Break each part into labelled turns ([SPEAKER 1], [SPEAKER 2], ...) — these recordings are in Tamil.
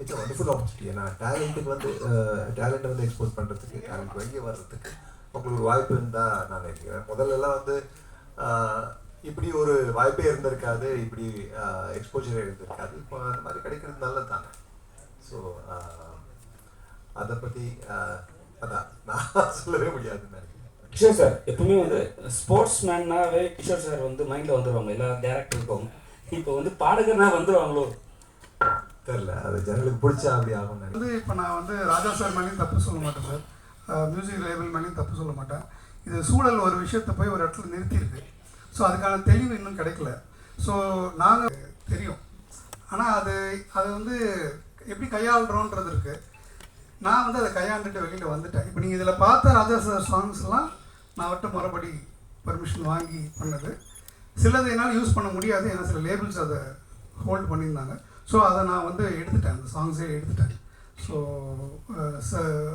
[SPEAKER 1] இட்ஸ் வண்டர்ஃபுல் ஆப்பர்ச்சுனிட்டி ஏன்னா டேலண்ட்டுக்கு வந்து uh, டேலண்ட்டை வந்து எக்ஸ்போஸ் பண்ணுறதுக்கு டேலண்ட் வெளியே வர்றதுக்கு உங்களுக்கு ஒரு வாய்ப்பு இருந்தால் நான் நினைக்கிறேன். முதல்லலாம் வந்து uh, இப்படி ஒரு வாய்ப்பே இருந்திருக்காது. இப்படி uh, எக்ஸ்போஜரே இருந்திருக்காது. இப்போ அந்த மாதிரி கிடைக்கிறது நல்லது தானே ஸோ அதை பற்றி அதான். நான் சொல்லவே முடியாதுன்னு நினைக்கிறேன்.
[SPEAKER 2] கிஷோர் சார் எப்பவுமே வந்து ஸ்போர்ட்ஸ் மேன்னாவே கிஷோர் சார் வந்து மைண்டில் வந்துடுவாங்க எல்லா டேரக்டருக்கும் இப்போ வந்து பாடகர்னா வந்துடுவாங்களோ
[SPEAKER 1] தெரில அது ஜனங்களுக்கு பிடிச்சா அப்படி ஆகும்
[SPEAKER 3] வந்து இப்போ நான் வந்து ராஜா சார் மேலேயும் தப்பு சொல்ல மாட்டேன் சார். மியூசிக் லேபிள் மேலேயும் தப்பு சொல்ல மாட்டேன். இது சூழல் ஒரு விஷயத்தை போய் ஒரு இடத்துல நிறுத்தியிருக்கு. ஸோ அதுக்கான தெளிவு இன்னும் கிடைக்கல. ஸோ நாங்கள் தெரியும். ஆனால் அது அது வந்து எப்படி கையாளுறோன்றது இருக்குது நான் வந்து அதை கையாண்டுட்டு வெளியில் வந்துட்டேன். இப்போ நீங்கள் இதில் பார்த்த ராஜா சார் சாங்ஸ்லாம் நான் விட்டு மறுபடி பர்மிஷன் வாங்கி பண்ணது. சிலது என்னால் யூஸ் பண்ண முடியாது. ஏன்னா சில லேபிள்ஸ் அதை ஹோல்ட் பண்ணியிருந்தாங்க. ஸோ அதை நான் வந்து எடுத்துட்டேன். அந்த சாங்ஸே எடுத்துட்டேன். ஸோ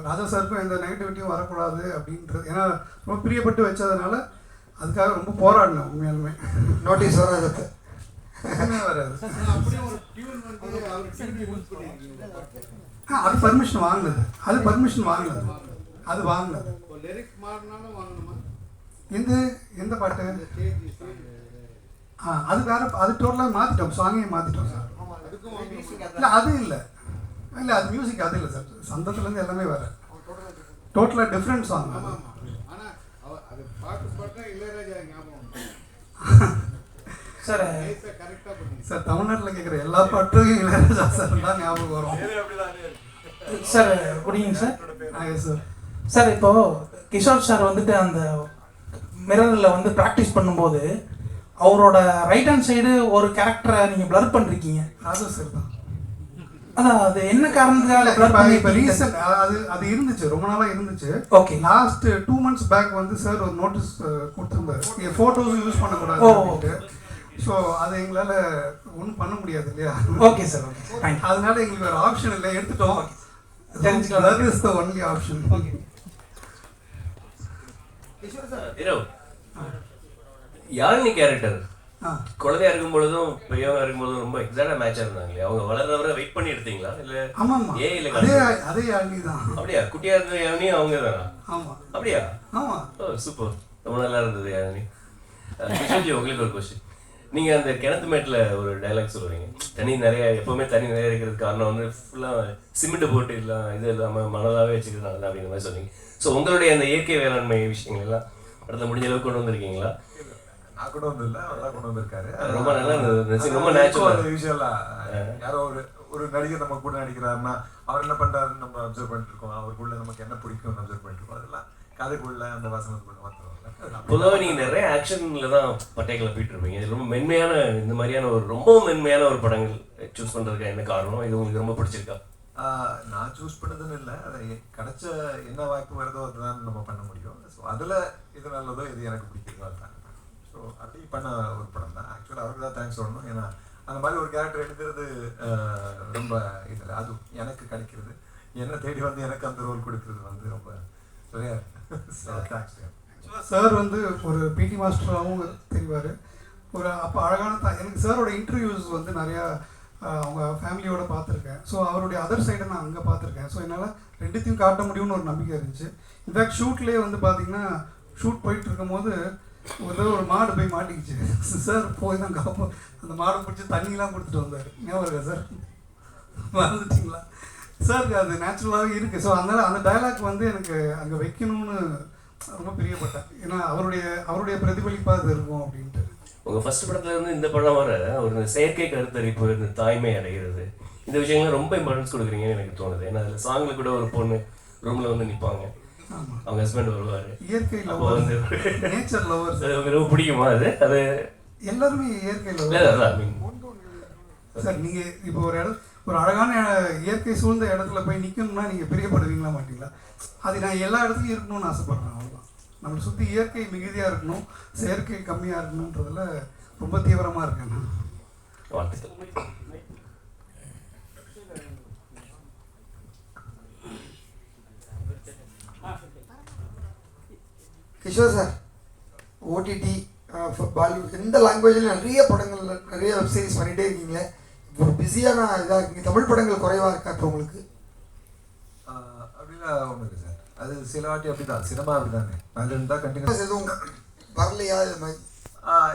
[SPEAKER 3] ராஜா சாருக்கும் எந்த நெகட்டிவிட்டியும் வரக்கூடாது அப்படின்றது ஏன்னா ரொம்ப பிரியப்பட்டு வச்சதுனால அதுக்காக ரொம்ப போராடினேன் உண்மையாலுமே.
[SPEAKER 4] நோட்டீஸ் வராதுக்கு
[SPEAKER 3] எதுவுமே வராது. ஆ, அது பர்மிஷன் வாங்கினது. அது பர்மிஷன் வாங்கினது. அது வாங்கினது. எந்த எந்த பாட்டு? ஆ அது வேற அது டோட்டலாக மாற்றிட்டோம் சாங்கே மாற்றிட்டோம் சார். இல்லை அது இல்லை. இல்லை அது மியூசிக் அது இல்லை சார் சந்தத்துலேருந்து எல்லாமே வேற. டோட்டலாக டிஃப்ரெண்ட் சாங்
[SPEAKER 4] சார்
[SPEAKER 3] சார் தமிழ்நாட்டில் கேட்குற எல்லா பாட்டும் இளையராஜா சார் தான் ஞாபகம் வரும்.
[SPEAKER 4] சார் குட் ஈவினிங் சார்
[SPEAKER 3] ஆ எஸ் சார்
[SPEAKER 4] சார் இப்போ கிஷோர் சார் வந்துட்டு அந்த மிரரில் வந்து ப்ராக்டிஸ் பண்ணும்போது அவரோட ரைட் ஹேண்ட் சைடு ஒரு கேரக்டரை நீங்கள் ப்ளர் பண்ணிருக்கீங்க.
[SPEAKER 3] ராஜா சார் தான்.
[SPEAKER 4] அதான் அது என்ன காரணத்துக்காக ப்ளர்
[SPEAKER 3] இப்போ இப்போ
[SPEAKER 4] பண்ணி
[SPEAKER 3] ரீசெண்ட் அது அது இருந்துச்சு ரொம்ப நாளாக இருந்துச்சு.
[SPEAKER 4] Okay
[SPEAKER 3] last two months back வந்து சார் ஒரு நோட்டீஸ் கொடுத்துருந்தாரு. நீங்கள் ஃபோட்டோஸ் யூஸ் பண்ணக்கூடாது
[SPEAKER 4] ஓ.
[SPEAKER 3] அப்படின்ட்டு. ஸோ அதை எங்களால் ஒன்றும் பண்ண முடியாது இல்லையா?
[SPEAKER 4] ஓகே சார் ஓகே
[SPEAKER 3] அதனால எங்களுக்கு வேறு ஆப்ஷன் இல்லை. எடுத்துட்டோம்.
[SPEAKER 4] தெரிஞ்சுக்கலாம்.
[SPEAKER 3] Is the only option
[SPEAKER 4] okay
[SPEAKER 5] இரவு யாழினி கேரக்டர் குழந்தையா இருக்கும் பொழுதும் பெரியவங்க இருக்கும் பொழுதும் ரொம்ப எக்ஸாக்டா மேட்சா இருந்தாங்க இல்லையா அவங்க வளர்றவரை வெயிட் பண்ணி எடுத்தீங்க இல்ல ஏ இல்ல
[SPEAKER 3] அதே அதே தான்
[SPEAKER 5] அப்படியா? குட்டியா இருந்த யாழினி அவங்க தானா
[SPEAKER 3] ஆமாம்
[SPEAKER 5] அப்படியா?
[SPEAKER 3] ஆமாம்
[SPEAKER 5] ஓ சூப்பர் ரொம்ப நல்லா இருந்தது யாழினி கிஷோர்ஜி உங்களுக்கு ஒரு கொஸ்டின் நீங்க அந்த கிணத்து மேட்ல ஒரு டைலாக் சொல்லுவீங்க. தண்ணி நிறைய எப்பவுமே தண்ணி நிறைய இருக்கிறதுக்கு காரணம் வந்து ஃபுல்லா சிமெண்ட் போட்டு இல்லாம் இது இல்லாம மணலாவே வச்சுக்கிறாங்க அப்படிங்கிற மாதிரி சொன்னீங்க. ஸோ உங்களுடைய அந்த இயற்கை வேளாண்மை விஷயங்கள் எல்லாம் படத்துல முடிஞ்ச அளவுக்கு கொண்டு வந்திருக்கீங்களா?
[SPEAKER 1] நான் கொண்டு வந்தில்ல அவர் தான் கொண்டு வந்திருக்காரு.
[SPEAKER 5] ரொம்ப நல்லா இருந்தது. ரொம்ப நேச்சுரல்
[SPEAKER 1] யூஸ்வலா யாரோ ஒரு ஒரு நடிகர் நம்ம கூட நடிக்கிறாருன்னா அவர் என்ன பண்றாருன்னு நம்ம அப்சர்வ் பண்ணிட்டு இருக்கோம். அவருக்குள்ள நமக்கு என்ன பிடிக்கும்னு அப்சர்வ் பண்ணிட்டு இருக்கோம். அதெல்லாம் கதைக்குள்ள அந்த வசனத்துக்குள்ள வந்துரும்ல
[SPEAKER 5] பொதுவாக நீங்க நிறைய ஆக்ஷன்ல தான் பட்டைகளை போயிட்டு இருப்பீங்க இது ரொம்ப மென்மையான இந்த மாதிரியான ஒரு ரொம்ப மென்மையான ஒரு படங்கள் சூஸ் பண்றதுக்கு என்ன காரணம்? இது உங்களுக்கு ரொம்ப பிடிச்சிருக்கா?
[SPEAKER 1] நான் சூஸ் பண்ணதுன்னு இல்லை. அது கிடைச்ச என்ன வாய்ப்பு வருதோ அதுதான் நம்ம பண்ண முடியும். ஸோ அதில் இது நல்லதோ இது எனக்கு பிடிக்கிறதோ அதுதான். ஸோ அப்படி பண்ண ஒரு படம் தான். ஆக்சுவலாக அவருக்கு தான் தேங்க்ஸ் சொல்லணும். ஏன்னா அந்த மாதிரி ஒரு கேரக்டர் எடுக்கிறது ரொம்ப இதில் அது எனக்கு கிடைக்கிறது. என்னை தேடி வந்து எனக்கு அந்த ரோல் கொடுக்கறது வந்து ரொம்ப சரியா தேங்க்ஸ்
[SPEAKER 3] சார் வந்து ஒரு பிடி மாஸ்டராகவும் தெரிவார். ஒரு அப்போ அழகான த எனக்கு சாரோட இன்டர்வியூஸ் வந்து நிறையா அவங்க ஃபேமிலியோட பார்த்துருக்கேன். ஸோ அவருடைய அதர் சைடை நான் அங்கே பார்த்துருக்கேன். ஸோ என்னால் ரெண்டுத்தையும் காட்ட முடியும்னு ஒரு நம்பிக்கை இருந்துச்சு. இன்ஃபேக்ட் ஷூட்லேயே வந்து பார்த்தீங்கன்னா ஷூட் போயிட்டு இருக்கும்போது ஒரு தடவை ஒரு மாடு போய் மாட்டிக்கிச்சு. சார் போய் தான் காப்போம். அந்த மாடை பிடிச்சி தண்ணிலாம் கொடுத்துட்டு வந்தார். ஞாபகம் இருக்கா சார்? மறந்துட்டீங்களா? சார் அது நேச்சுரலாகவே இருக்குது ஸோ அதனால் அந்த டைலாக் வந்து எனக்கு அங்கே வைக்கணும்னு ரொம்ப பிரியப்பட்டேன். ஏன்னா அவருடைய அவருடைய பிரதிபலிப்பாக அது இருக்கும் அப்படின்ட்டு.
[SPEAKER 5] உங்கள் ஃபர்ஸ்ட் படத்துல இருந்து இந்த படம் வர ஒரு செயற்கை கருத்தரிப்பு இந்த தாய்மை அடைகிறது. இந்த விஷயங்கள்லாம் ரொம்ப இம்பார்ட்டன்ஸ் கொடுக்குறீங்கன்னு எனக்கு தோணுது. ஏன்னா அதில் சாங்ல கூட ஒரு பொண்ணு ரூமில் வந்து
[SPEAKER 3] நிற்பாங்க
[SPEAKER 5] அவங்க ஹஸ்பண்ட் வருவாரு.
[SPEAKER 3] இயற்கை லவர் நேச்சர்
[SPEAKER 5] உங்களுக்கு ரொம்ப பிடிக்குமா அது? அது
[SPEAKER 3] எல்லாருமே இயற்கை லவர் சார் நீங்கள் இப்போ ஒரு இடம் ஒரு அழகான இயற்கை சூழ்ந்த இடத்துல போய் நிற்கணும்னா நீங்கள் பிரியப்படுவீங்களா மாட்டீங்களா? அது நான் எல்லா இடத்துலையும் இருக்கணும்னு ஆசைப்பட்றேன் அவ்வளோதான் நம்மளை சுற்றி இயற்கை மிகுதியாக இருக்கணும் செயற்கை கம்மியாக இருக்கணுன்றதுல ரொம்ப தீவிரமாக இருக்கேன் நான்.
[SPEAKER 5] வாழ்த்துக்கள்.
[SPEAKER 6] கிஷோர் சார் ஓடிடி பாலிவுட் எந்த லாங்குவேஜில் நிறைய படங்கள் நிறைய வெப் சீரிஸ் பண்ணிகிட்டே இருக்கீங்களே. ஒரு பிஸியான இதாக இருக்கீங்க. தமிழ் படங்கள் குறைவாக இருக்கா இப்போ உங்களுக்கு?
[SPEAKER 1] அப்படிலாம் ஒன்றும் இல்லை சார் அது சில வாட்டி அப்படிதான். சினிமா அப்படிதானே. அதில் இருந்தால் கண்டினியூஸ்
[SPEAKER 6] எதுவும் வரலையா? இது மாதிரி?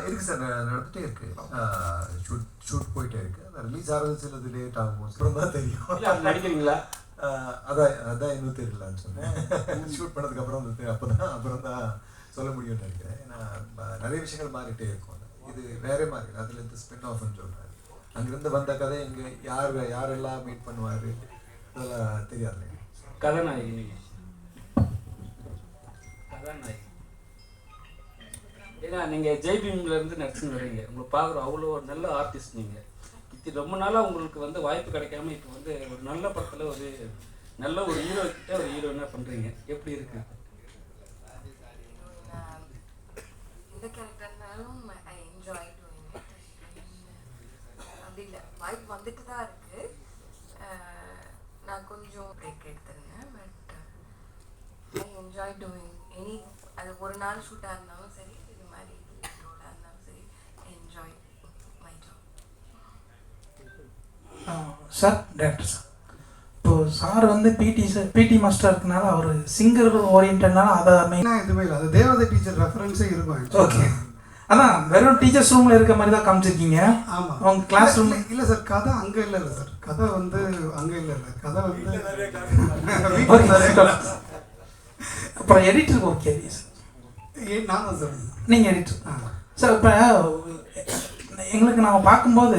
[SPEAKER 1] இருக்கு சார் ந- நடந்துட்டே இருக்கு. ஷூட் ஷூட் போயிட்டே இருக்கு. அது ரிலீஸ் ஆகிறது சிலது லேட் ஆகும். அப்புறம் தான் தெரியும்.
[SPEAKER 2] நடிக்கிறீங்களா?
[SPEAKER 1] அதான் அதான் இன்னும் தெரியலன்னு சொன்னேன். ஷூட் பண்ணதுக்கு அப்புறம் வந்து அப்போ தான் அப்புறம் தான் சொல்ல முடியும்னு நினைக்கிறேன். ஏன்னா நிறைய விஷயங்கள் மாறிட்டே இருக்கும். இது வேற மாதிரி. அதுல இருந்து ஸ்பின் ஆஃப்னு சொல்றாரு. அங்கிருந்து வந்த கதை இங்க யார் யாரெல்லாம் மீட் பண்ணுவாரு? அதெல்லாம் தெரியாது
[SPEAKER 2] கதாநாயகி கதாநாயகி. ஏன்னா நீங்க ஜெய்பீம்ல இருந்து நடிச்சுன்னு வரீங்க. உங்களை பார்க்குறோம் அவ்வளோ ஒரு நல்ல ஆர்டிஸ்ட் நீங்க. இது ரொம்ப நாளாக உங்களுக்கு வந்து வாய்ப்பு கிடைக்காம இப்போ வந்து ஒரு நல்ல படத்தில் ஒரு நல்ல ஒரு ஹீரோ கிட்ட ஒரு ஹீரோ என்ன பண்ணுறீங்க எப்படி இருக்கு?
[SPEAKER 7] நான் எந்த கேரக்டர்னாலும் ஐ என்ஜாய் டூயிங் அப்படி இல்லை. வாய்ப்பு வந்துட்டு தான் இருக்கு. நான் கொஞ்சம் பிரேக் எடுத்திருந்தேன் but I enjoy doing any அது ஒரு நாள் ஷூட்டாக இருந்தாலும் சரி இது மாதிரி ரோலாக இருந்தாலும் சரி enjoy my job
[SPEAKER 4] sir director sir. இப்போ சார் வந்து பிடி சார் பிடி மாஸ்டர் இருக்கனால அவர் சிங்கர் ஓரியன்ட்னால அதை மெயின்
[SPEAKER 3] என்ன எதுவுமே இல்லை. அது தேவதை டீச்சர் ரெஃபரன்ஸே இருக்கும்.
[SPEAKER 4] ஓகே அதான் வெறும் டீச்சர்ஸ் ரூம்ல இருக்க மாதிரி தான் காமிச்சிருக்கீங்க.
[SPEAKER 3] ஆமா.
[SPEAKER 4] அவங்க கிளாஸ் ரூம்
[SPEAKER 3] இல்ல- சார் கதை அங்க இல்ல இல்ல சார் கதை வந்து அங்க இல்ல இல்ல. கதை வந்து
[SPEAKER 4] ஓகே அப்புறம் எடிட்டருக்கு ஓகே
[SPEAKER 3] ஏ, நான் தான் சார்
[SPEAKER 4] நீங்கள் எடிட்டர். சார் இப்போ எங்களுக்கு நாங்கள் பார்க்கும்போது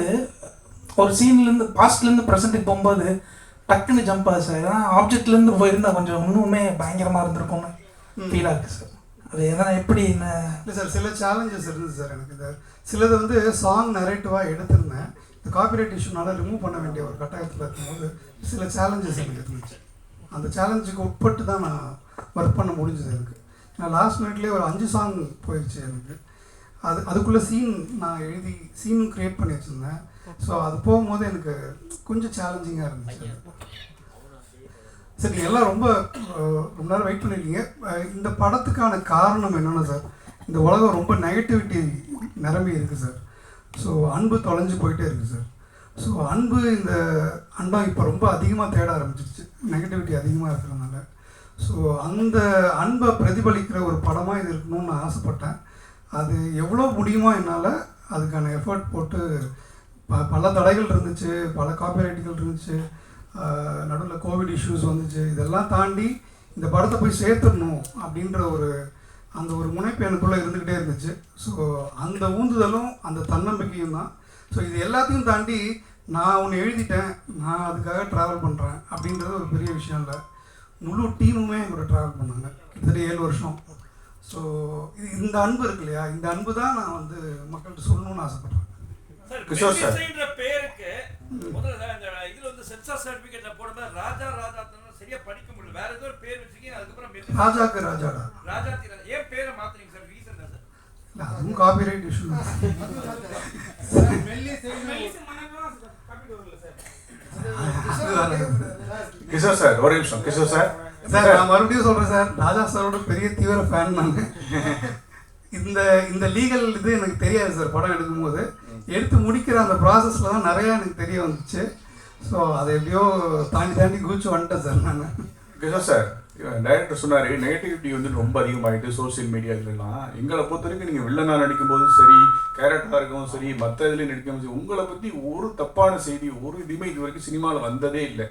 [SPEAKER 4] ஒரு சீன்லேருந்து பாஸ்ட்லேருந்து ப்ரெசென்ட்டுக்கு போகும்போது டக்குன்னு ஜம்ப் ஆகுது சார் ஏன்னா ஆப்ஜெக்ட்லேருந்து போயிருந்தா கொஞ்சம் இன்னுமே பயங்கரமாக இருந்திருக்கும்னு ஃபீலாக இருக்குது சார் அது எதனா எப்படி என்ன?
[SPEAKER 3] இல்லை சார் சில சேலஞ்சஸ் இருந்தது சார் எனக்கு இந்த சிலது வந்து சாங் நரேட்டிவாக எடுத்திருந்தேன். இந்த காப்பிரைட் இஷ்யூனால ரிமூவ் பண்ண வேண்டிய ஒரு கட்டாயத்தில் இருக்கும்போது சில சேலஞ்சஸ் எனக்கு இருந்துச்சு. அந்த சேலஞ்சுக்கு உட்பட்டு தான் நான் ஒர்க் பண்ண முடிஞ்சது எனக்கு. நான் லாஸ்ட் மினிட்லேயே ஒரு அஞ்சு சாங் போயிடுச்சு எனக்கு. அது அதுக்குள்ளே சீன் நான் எழுதி சீனும் க்ரியேட் பண்ணி வச்சுருந்தேன். ஸோ அது போகும்போது எனக்கு கொஞ்சம் சேலஞ்சிங்காக இருந்துச்சு. சரி நீங்கள் எல்லாம் ரொம்ப ரொம்ப நேரம் வெயிட் பண்ணிருக்கீங்க. அஹ், இந்த படத்துக்கான காரணம் என்னென்னா சார் இந்த உலகம் ரொம்ப நெகட்டிவிட்டி நிரம்பி இருக்குது சார் ஸோ அன்பு தொலைஞ்சு போயிட்டே இருக்குது சார் ஸோ அன்பு இந்த அண்டம் இப்போ ரொம்ப அதிகமாக தேட ஆரம்பிச்சிருச்சு. நெகட்டிவிட்டி அதிகமாக இருக்கிறதுனால. ஸோ அந்த அன்பை பிரதிபலிக்கிற ஒரு படமாக இது இருக்கணும்னு நான் ஆசைப்பட்டேன். அது எவ்வளோ முடியுமோ என்னால் அதுக்கான எஃபர்ட் போட்டு ப பல தடைகள் இருந்துச்சு பல காப்பிரைட்டுகள் இருந்துச்சு நடுவில் கோவிட் இஷ்யூஸ் வந்துச்சு. இதெல்லாம் தாண்டி இந்த படத்தை போய் சேர்த்துடணும் அப்படின்ற ஒரு அந்த ஒரு முனைப்பு எனக்குள்ளே இருந்துக்கிட்டே இருந்துச்சு. ஸோ அந்த ஊந்துதலும் அந்த தன்னம்பிக்கையும் தான். ஸோ இது எல்லாத்தையும் தாண்டி நான் ஒன்று எழுதிட்டேன். நான் அதுக்காக ட்ராவல் பண்ணுறேன் அப்படின்றது ஒரு பெரிய விஷயம் இல்லை. முழு டீமுமே கூட ட்ராவல் பண்ணாங்க. கிட்டத்தட்ட ஏழு வருஷம். ஸோ இந்த அன்பு இருக்கு இல்லையா? இந்த அன்பு தான் நான் வந்து மக்கள்கிட்ட சொல்லணும்னு ஆசைப்பட்றேன்.
[SPEAKER 8] கிஷோர் சார் பேருக்கு முதல்ல இந்த இதுல வந்து சென்சார் சர்டிபிகேட்ல போடும்போது ராஜா ராஜா சரியா படிக்க முடியல. வேற ஏதோ ஒரு பேர் வச்சிருக்கீங்க அதுக்கப்புறம்
[SPEAKER 3] ராஜாக்கு ராஜாடா
[SPEAKER 8] ராஜா. தீரா ஏன் பேரை மாத்துறீங்க சார்? Reason sir?
[SPEAKER 3] அதுவும் காப்பிரைட் இஷ்யூ தான்.
[SPEAKER 9] கிஷோர் சார் ஒரு நிமிஷம். கிஷோர் சார்.
[SPEAKER 3] சார் நான் மறுபடியும் சொல்றேன் சார். ராஜா சாரோட பெரிய தீவிர ஃபேன் நான். இந்த இந்த லீகல் இது எனக்கு தெரியாது சார் படம் எடுக்கும்போது. எடுத்து முடிக்கிற அந்த ப்ராசஸில் தான் நிறையா எனக்கு தெரிய வந்துச்சு. ஸோ அதை எப்படியோ தாண்டி தாண்டி குதிச்சு வந்துட்டேன் சார் நான்.
[SPEAKER 9] கிஷோர் சார் டைரக்டர் சொன்னாரு நெகட்டிவிட்டி வந்து ரொம்ப அதிகமாயிட்டு சோசியல் மீடியாவிலலாம் எங்களை பொறுத்த வரைக்கும் நீங்கள் வில்லனாக நடிக்கும் போதும் சரி கேரக்டராக இருக்கவும் சரி மற்ற இதுலேயும் நடிக்கவும் சரி உங்களை பற்றி ஒரு தப்பான செய்தி ஒரு இதுவுமே இது வரைக்கும் சினிமாவில் வந்ததே இல்லை.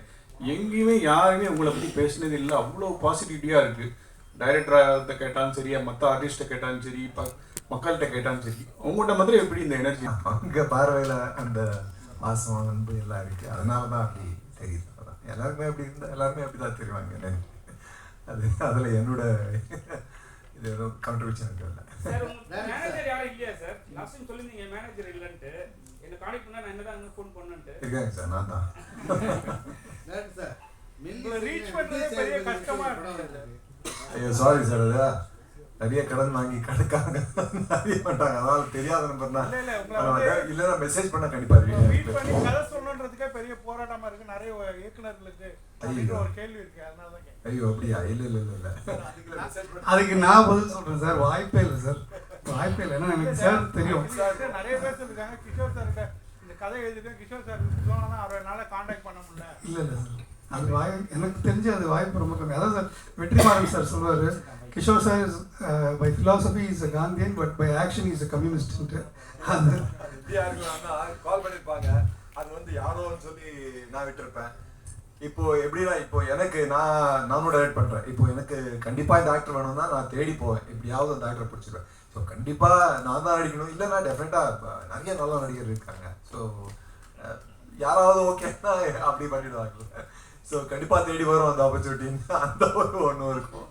[SPEAKER 9] எங்கேயுமே யாருமே உங்களை பற்றி பேசினது இல்லை. அவ்வளோ பாசிட்டிவிட்டியாக இருக்குது டைரக்டராக கேட்டாலும் சரி மற்ற ஆர்டிஸ்ட்டை கேட்டாலும் சரி இப்போ மக்கள்கிட்ட கேட்டாலும் சரி உங்கள்கிட்ட மாதிரி எப்படி இந்த எனர்ஜி
[SPEAKER 1] அங்க பார்வையில அந்த பாசம் அன்பு எல்லாம் இருக்கு. அதனால தான் அப்படி தெரியுது. அதான். எல்லாருமே அப்படி இருந்தா எல்லாருமே அப்படிதான் தெரிவாங்க. எனக்கு அது அதுல என்னோட இது எதுவும் கான்ட்ரிபியூஷன்
[SPEAKER 2] சார் உங்க மேனேஜர் யாரும் இல்லையா சார்? லாஸ்ட் டைம் சொல்லியிருந்தீங்க மேனேஜர் இல்லைன்ட்டு. என்ன கான்டெக்ட் பண்ணா நான் என்னதான் ஃபோன் பண்ணேன்ட்டு.
[SPEAKER 1] இருக்காங்க சார் நான் தான்.
[SPEAKER 8] ரீச் பண்றதே பெரிய கஷ்டமா இருக்கு
[SPEAKER 1] ஐயோ சாரி சார் அது நிறைய கடன் வாங்கி கணக்காக நிறைய மாட்டாங்க அதனால தெரியாத நம்பர்னா
[SPEAKER 8] இல்ல, இல்ல, உங்களை வந்து-
[SPEAKER 1] இல்லைன்னா மெசேஜ் பண்ண கண்டிப்பா
[SPEAKER 8] கதை சொல்லணுன்றதுக்கே பெரிய போராட்டமா இருக்கு. நிறைய இயக்குனர்களுக்கு அப்படின்ற ஒரு கேள்வி இருக்கு. அதனால தான்.
[SPEAKER 1] ஐயோ அப்படியா? இல்ல இல்ல இல்ல இல்ல.
[SPEAKER 3] அதுக்கு நான் பதில் சொல்கிறேன் சார். வாய்ப்பே இல்லை சார். வாய்ப்பே இல்லை. ஏன்னா எனக்கு சார் தெரியும்.
[SPEAKER 8] சார் நிறைய பேர் சொல்லிருக்காங்க கிஷோர் சார் இந்த
[SPEAKER 10] கதை எழுதிருக்கேன் கிஷோர் சார் சொன்னா அவரை என்னால் காண்டாக்ட் பண்ண முடியல.
[SPEAKER 3] இல்லை இல்லை சார். அது வாய் எனக்கு தெரிஞ்சு அது வாய்ப்பு ரொம்ப கம்மி. அதாவது சார் வெற்றிமாறன் சார் சொல்வார் Kishore sir is by philosophy is a Gandhian but by action is a கம்யூனிஸ்ட்ன்ட்டு அது.
[SPEAKER 1] கால் பண்ணியிருப்பாங்க அது வந்து யாரோன்னு சொல்லி நான் விட்டுருப்பேன். இப்போ எப்படின்னா இப்போ எனக்கு நான் நானும் டைரக்ட் பண்ணுறேன் இப்போ எனக்கு கண்டிப்பாக இந்த ஆக்டர் வேணும்னா நான் தேடி போவேன். எப்படியாவது அந்த ஆக்டரை பிடிச்சிருவேன். ஸோ கண்டிப்பாக நான் தான் நடிக்கணும். இல்லைன்னா டெஃபினட்டா நிறைய நல்ல நடிகர் இருக்காங்க. ஸோ யாராவது ஓகேன்னா அப்படி பண்ணிடுவாங்க. ஸோ கண்டிப்பா தேடி வரும் அந்த ஆப்பர்ச்சுனிட்டின்னு அந்த ஒரு ஒன்றும் இருக்கும்.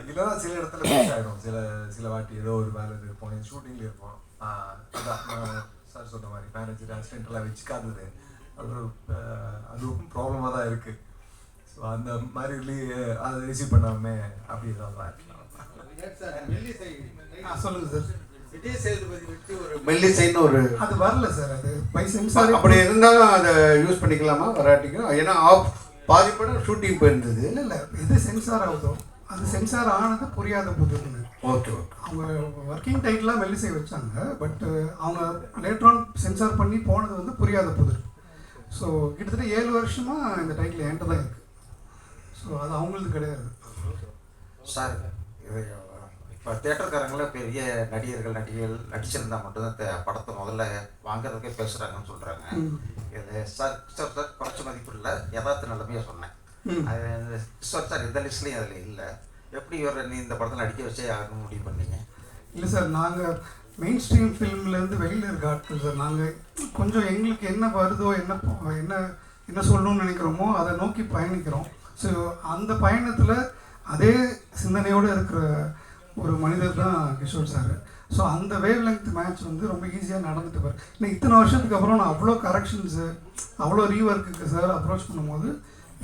[SPEAKER 1] இல்லைன்னா சில இடத்துல மிஸ் ஆகிடும் சில சில வாட்டி ஏதோ ஒரு வேலை இருப்போம் ஷூட்டிங்ல இருப்போம். ஆஹ் அதான் சார் சொன்ன மாதிரி மேனேஜர் அசிஸ்டன்ட் எல்லாம் வச்சுக்காதது. அது ஒரு, ஆஹ் அதுவும் ப்ராப்ளமாக தான் இருக்கு. ஸோ அந்த மாதிரி அதை ரிசீவ் பண்ணாமே அப்படி தான் இருக்கலாம்.
[SPEAKER 3] ஆ, சொல்லுங்க சார்
[SPEAKER 11] விஜய் சேதுபதி வச்சு ஒரு மெல்லிசைன்னு ஒரு
[SPEAKER 3] அது வரல சார் அது பை சென்சார்
[SPEAKER 11] அப்படி இருந்தாலும் அதை யூஸ் பண்ணிக்கலாமா வராட்டிக்கும்? ஏன்னா ஆஃப் பாதி படம் ஷூட்டிங் போயிருந்தது.
[SPEAKER 3] இல்லை இல்லை எது சென்சார் ஆகுதோ? அது சென்சார் ஆனது புரியாத புதுன்னு
[SPEAKER 11] ஓகே ஓகே.
[SPEAKER 3] அவங்க ஒர்க்கிங் டைட்டிலாக மெல்லிசை வச்சாங்க பட் அவங்க லேட்டர் சென்சார் பண்ணி போனது வந்து புரியாத புதிர் ஸோ கிட்டத்தட்ட ஏழு வருஷமாக இந்த டைட்டில் என்கிட்ட தான் இருக்குது ஸோ அது அவங்களது கிடையாது.
[SPEAKER 12] சார் இது இப்போ தேட்டருக்காரங்கள பெரிய நடிகர்கள் நடிகைகள் நடிச்சிருந்தா மட்டும்தான் படத்தை முதல்ல வாங்குறதுக்கே பேசுகிறாங்கன்னு சொல்கிறாங்க. இது சார் கிஷோர் சார் குறைச்ச மதிப்பு இல்லை. யதார்த்த நிலைமையாக சொன்னேன். அது கிஷோர் சார் எந்த லிஸ்ட்லையும் அதில் இல்லை. எப்படி இவரை நீ இந்த படத்தில் நடிக்க வச்சே ஆகணும்னு முடிவு பண்ணீங்க?
[SPEAKER 3] இல்லை சார் நாங்கள் மெயின் ஸ்ட்ரீம் ஃபிலிம்லேருந்து வெளியில் இருக்க ஆட்கள் சார். நாங்கள் கொஞ்சம் எங்களுக்கு என்ன வருதோ என்ன என்ன என்ன சொல்லணும்னு நினைக்கிறோமோ அதை நோக்கி பயணிக்கிறோம். ஸோ அந்த பயணத்தில் அதே சிந்தனையோடு இருக்கிற ஒரு மனிதர் தான் கிஷோர் சார். ஸோ அந்த வேவ் லெங்க் மேட்ச் வந்து ரொம்ப ஈஸியாக நடந்துட்டு பாரு. இன்னும் இத்தனை வருஷத்துக்கு அப்புறம் நான் அவ்வளோ கரெக்ஷன்ஸு அவ்வளோ ரீஒர்க்குக்கு சார் அப்ரோச் பண்ணும்போது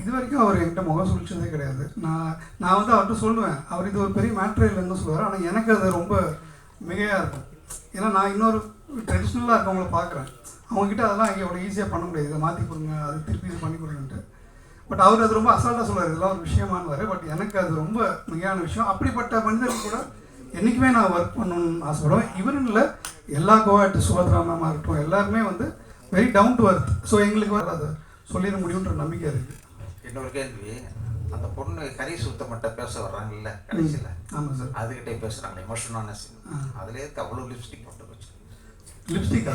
[SPEAKER 3] இது வரைக்கும் அவர் என்கிட்ட முகம் சுழிச்சதே கிடையாது. நான் நான் வந்து அவர்கிட்ட சொல்லுவேன் அவர் இது ஒரு பெரிய மேட்ரே இல்லைன்னு சொல்லுவார். ஆனால் எனக்கு அது ரொம்ப மிகையாக இருக்கும். ஏன்னா நான் இன்னொரு ட்ரெடிஷ்னலாக இருக்கவங்கள பார்க்குறேன். அவங்கக்கிட்ட அதெல்லாம் அங்கே அவ்வளோ ஈஸியாக பண்ண முடியாது. இதை மாற்றி கொடுங்க அது திருப்பி இது பண்ணி கொடுங்கன்ட்டு. பட் அவர் அது ரொம்ப அசால்ட்டாக சொல்லுவார் இதெல்லாம் ஒரு விஷயமானவார் பட் எனக்கு அது ரொம்ப மிகையான விஷயம். அப்படிப்பட்ட மனிதர்கள் கூட என்றைக்குமே நான் ஒர்க் பண்ணணும்னு ஆசைப்படுவேன். இவரும் இல்லை எல்லா கோவாட்டு சுபத்ரா மேமாக இருக்கட்டும் எல்லாருமே வந்து very down to earth so எங்களுக்கு வர அதை சொல்லிட முடியுன்ற நம்பிக்கை இருக்குது
[SPEAKER 12] இன்னொரு கேள்வி. அந்த பொண்ணு கறி சுத்தமட்ட பேச வர்றாங்கல்ல கடைசியில்.
[SPEAKER 3] ஆமாம் சார்.
[SPEAKER 12] அதுகிட்டே பேசுகிறாங்க எமோஷனான சீன் அதுலேயே அவ்வளோ லிப்ஸ்டிக் போட்டு வச்சு
[SPEAKER 3] லிப்ஸ்டிக்கா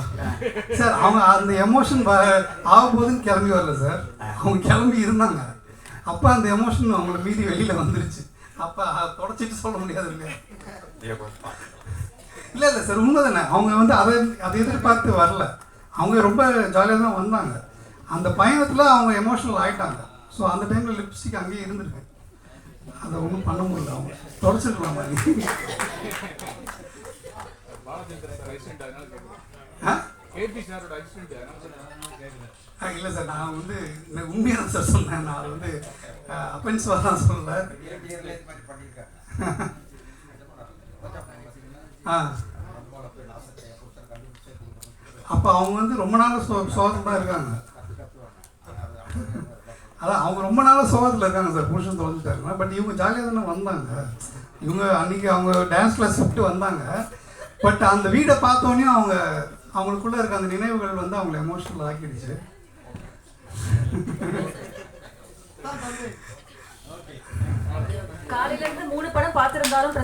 [SPEAKER 3] சார் அவங்க அந்த எமோஷன் ஆக போதுன்னு கிளம்பி வரல சார் அவங்க கிளம்பி இருந்தாங்க. அப்போ அந்த எமோஷன் அவங்கள மீறி வெளியில் வந்துருச்சு. அப்போ தொடச்சிட்டு சொல்ல முடியாது இல்லையா? இல்லை இல்லை சார் உண்மை தானே அவங்க வந்து அதை அதை எதிர்பார்த்து வரல. அவங்க ரொம்ப ஜாலியாக தான் வந்தாங்க. அந்த பயணத்தில் அவங்க எமோஷனல் ஆகிட்டாங்க ஸோ அந்த டைமில் லிப்ஸ்டிக் அங்கேயே இருந்திருக்கு. அதை ஒன்றும் பண்ண முடியல அவங்க. தொடச்சிருக்கலாம் மாதிரி
[SPEAKER 9] கேபி சாரோட அசிஸ்டன்ட்
[SPEAKER 3] இல்லை சார் நான் வந்து உண்மையான உண்மையாக தான் சார் சொன்னேன். நான் வந்து அப்பன்ஸ்வாக தான் சொல்லல. ஆ. அப்போ அவங்க வந்து ரொம்ப நாள் சோ சோகத்தில் இருக்காங்க. அதான் அவங்க ரொம்ப நாளாக சோகத்தில் இருக்காங்க சார் புருஷன் தொலைஞ்சிட்டாங்க பட் இவங்க ஜாலியாக தானே வந்தாங்க. இவங்க அன்னைக்கு அவங்க டான்ஸ் கிளாஸ் விட்டு வந்தாங்க. பட் அந்த வீடை பார்த்தோன்னே அவங்க அவங்களுக்குள்ள இருக்க அந்த நினைவுகள் வந்து அவங்கள எமோஷனல் ஆக்கிடுச்சு.
[SPEAKER 13] காலையில இருந்து மூணு படம் பார்த்திருந்தாலும்